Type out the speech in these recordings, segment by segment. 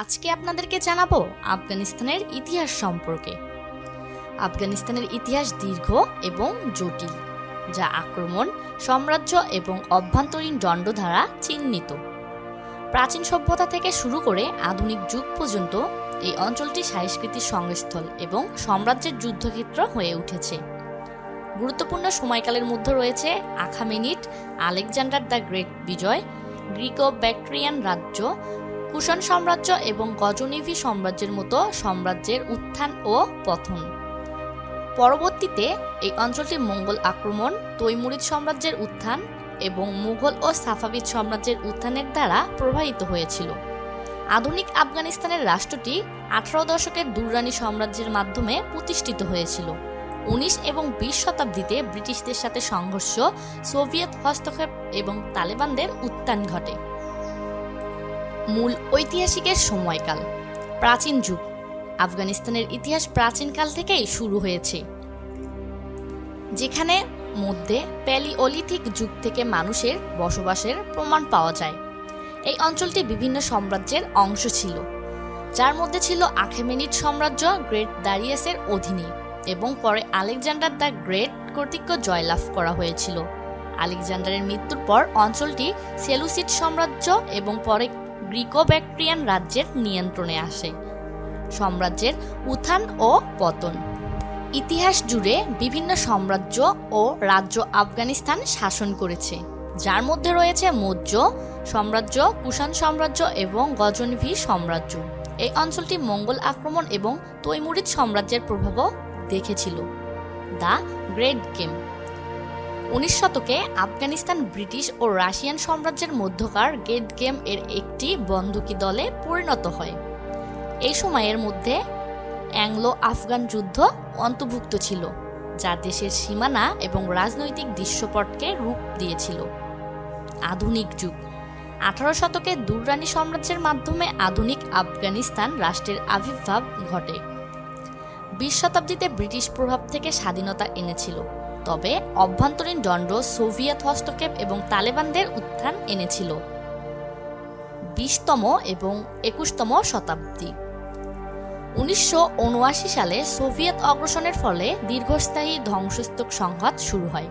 আজকে আপনাদেরকে জানাব আফগানিস্তানের ইতিহাস সম্পর্কে। আফগানিস্তানের ইতিহাস দীর্ঘ এবং জটিল, যা আক্রমণ, সাম্রাজ্য এবং অভ্যন্তরীণ দণ্ড দ্বারা চিহ্নিত। প্রাচীন সভ্যতা থেকে শুরু করে আধুনিক যুগ পর্যন্ত এই অঞ্চলটি সাংস্কৃতিক সংস্থল এবং সাম্রাজ্যের যুদ্ধক্ষেত্র হয়ে উঠেছে। গুরুত্বপূর্ণ সময়কালের মধ্যে রয়েছে আখামেনিট আলেকজান্ডার দ্য গ্রেট বিজয় গ্রিকো ব্যাক্ট্রিয়ান রাজ্য কুষাণ সাম্রাজ্য এবং গজনিভি সাম্রাজ্যের মতো সাম্রাজ্যের উত্থান ও পতন। পরবর্তীতে এই অঞ্চলটি মঙ্গল আক্রমণ, তৈমুরিদ সাম্রাজ্যের উত্থান এবং মুঘল ও সাফাবিদ সাম্রাজ্যের উত্থানের দ্বারা প্রভাবিত হয়েছিল। আধুনিক আফগানিস্তানের রাষ্ট্রটি আঠারো দশকের দুররানি সাম্রাজ্যের মাধ্যমে প্রতিষ্ঠিত হয়েছিল। উনিশ এবং বিশ শতাব্দীতে ব্রিটিশদের সাথে সংঘর্ষ, সোভিয়েত হস্তক্ষেপ এবং তালেবানদের উত্থান ঘটে। মূল ঐতিহাসিকের সময়কাল। প্রাচীন যুগ। আফগানিস্তানের ইতিহাস প্রাচীনকাল থেকেই শুরু হয়েছে। যেখানে মধ্যে প্যালিওলিথিক যুগ থেকে মানুষের বসবাসের প্রমাণ পাওয়া যায়। এই অঞ্চলটি বিভিন্ন সাম্রাজ্যের অংশ ছিল। যার মধ্যে ছিল আখেমেনিড সাম্রাজ্য গ্রেট দারিয়াসের অধীনে এবং পরে আলেকজান্ডার দ্য গ্রেট কর্তৃক জয়লাভ করা হয়েছিল। আলেকজান্ডারের মৃত্যুর পর অঞ্চলটি সেলুসিড সাম্রাজ্য এবং পরে গ্রিকো ব্যাকট্রিয়ান রাজ্যের নিয়ন্ত্রণে আসে। সাম্রাজ্যের উত্থান ও পতন। ইতিহাস জুড়ে বিভিন্ন সাম্রাজ্য ও রাজ্য আফগানিস্তান শাসন করেছে, যার মধ্যে রয়েছে মৌর্য সাম্রাজ্য, কুষাণ সাম্রাজ্য এবং গজনভি সাম্রাজ্য। এই অঞ্চলটি মঙ্গল আক্রমণ এবং তৈমুরিদ সাম্রাজ্যের প্রভাবও দেখেছিল। The Great Game. উনিশ শতকে আফগানিস্তান, ব্রিটিশ ও রাশিয়ান সাম্রাজ্যের মধ্যকার গেট গেম এর একটি বন্দুকি দলে পরিণত হয়। এই সময়ের মধ্যে অ্যাংলো আফগান যুদ্ধ অন্তর্ভুক্ত ছিল, যা দেশের সীমানা এবং রাজনৈতিক দৃশ্যপটকে রূপ দিয়েছিল। আধুনিক যুগ। আঠারো শতকে দুররানি সাম্রাজ্যের মাধ্যমে আধুনিক আফগানিস্তান রাষ্ট্রের আবির্ভাব ঘটে। বিশ শতাব্দীতে ব্রিটিশ প্রভাব থেকে স্বাধীনতা এনেছিল। তবে অভ্যন্তরীণ দণ্ড সোভিয়েত হস্তক্ষেপ এবং তালেবানদের উত্থান এনেছিল। বিশতম এবং একুশতম শতাব্দী। উনিশশো উনআশি সালে সোভিয়েত অগ্রসনের ফলে দীর্ঘস্থায়ী ধ্বংসস্তূপ সংঘাত শুরু হয়।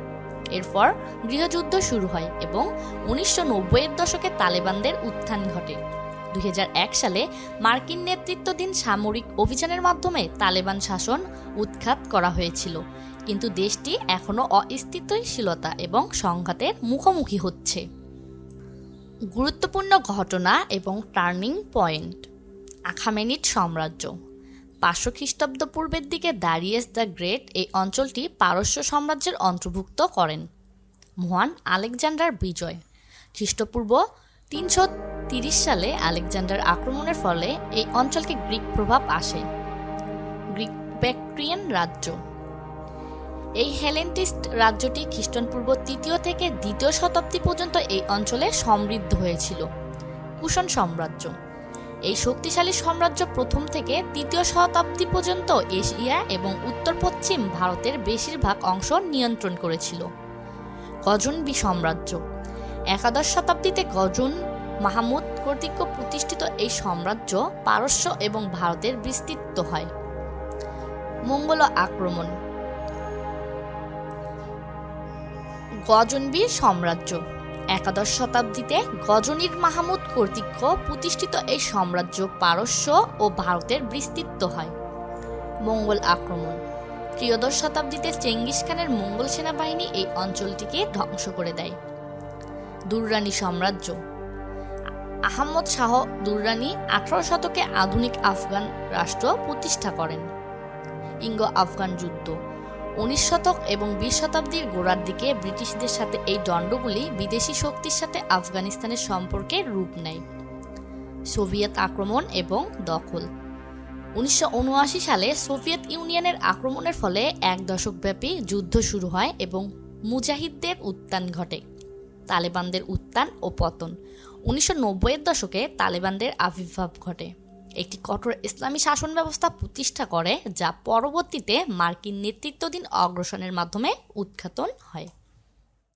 এরপর গৃহযুদ্ধ শুরু হয় এবং উনিশশো এর দশকে তালেবানদের উত্থান ঘটে। দুই হাজার এক সালে মার্কিন নেতৃত্বাধীন সামরিক অভিযানের মাধ্যমে তালেবান শাসন উৎখাত করা হয়েছিল কিন্তু দেশটি এখনও অস্থিতিশীলতা এবং সংঘাতের মুখোমুখি হচ্ছে। গুরুত্বপূর্ণ ঘটনা এবং টার্নিং পয়েন্ট। আখামেনিট সাম্রাজ্য। পাঁচশো খ্রিস্টাব্দ পূর্বের দিকে দারিয়েস দ্য গ্রেট এই অঞ্চলটি পারস্য সাম্রাজ্যের অন্তর্ভুক্ত করেন। মহান আলেকজান্ডার বিজয়। খ্রিস্টপূর্ব তিনশো তিরিশ সালে আলেকজান্ডার আক্রমণের ফলে এই অঞ্চলকে গ্রিক প্রভাব আসে। গ্রিক ব্যাকট্রিয়ান রাজ্য। এই হেলেন্টিস্ট রাজ্যটি খ্রিস্টানপূর্ব তৃতীয় থেকে দ্বিতীয় শতাব্দী পর্যন্ত এই অঞ্চলে সমৃদ্ধ হয়েছিল। কুষাণ সাম্রাজ্য। এই শক্তিশালী সাম্রাজ্য প্রথম থেকে তৃতীয় শতাব্দী পর্যন্ত এশিয়া এবং উত্তর পশ্চিম ভারতের বেশিরভাগ অংশ নিয়ন্ত্রণ করেছিল। গজনবি সাম্রাজ্য। একাদশ শতাব্দীতে গজন মাহমুদ কর্তৃক প্রতিষ্ঠিত এই সাম্রাজ্য পারস্য এবং ভারতের বিস্তৃত হয়। মঙ্গল আক্রমণ। গজনবীর সাম্রাজ্য। একাদশ শতাব্দীতে গজনীর মাহমুদ কর্তৃক প্রতিষ্ঠিত এই সাম্রাজ্য পারস্য ও ভারতের বিস্তৃত হয়। মঙ্গল আক্রমণ। ত্রয়োদশ শতাব্দীতে চেঙ্গিস খানের মঙ্গল সেনাবাহিনী এই অঞ্চলটিকে ধ্বংস করে দেয়। দুররানি সাম্রাজ্য। আহমদ শাহ দুররানি আঠারো শতকে আধুনিক আফগান রাষ্ট্র প্রতিষ্ঠা করেন। ইঙ্গ আফগান যুদ্ধ। উনিশ শতক এবং বিশ শতাব্দীর গোড়ার দিকে ব্রিটিশদের সাথে এই দণ্ডগুলি বিদেশি শক্তির সাথে আফগানিস্তানের সম্পর্কে রূপ নেয়। সোভিয়েত আক্রমণ এবং দখল। উনিশশো উনআশি সালে সোভিয়েত ইউনিয়নের আক্রমণের ফলে এক দশকব্যাপী যুদ্ধ শুরু হয় এবং মুজাহিদদের উত্থান ঘটে, তালেবানদের উত্থান ও পতন। উনিশশো এর দশকে তালেবানদের আবির্ভাব ঘটে। একটি কঠোর ইসলামী শাসন ব্যবস্থা প্রতিষ্ঠা করে, যা পরবর্তীতে মার্কিন নেতৃত্বাধীন অগ্রসনের মাধ্যমে উৎখাতন হয়।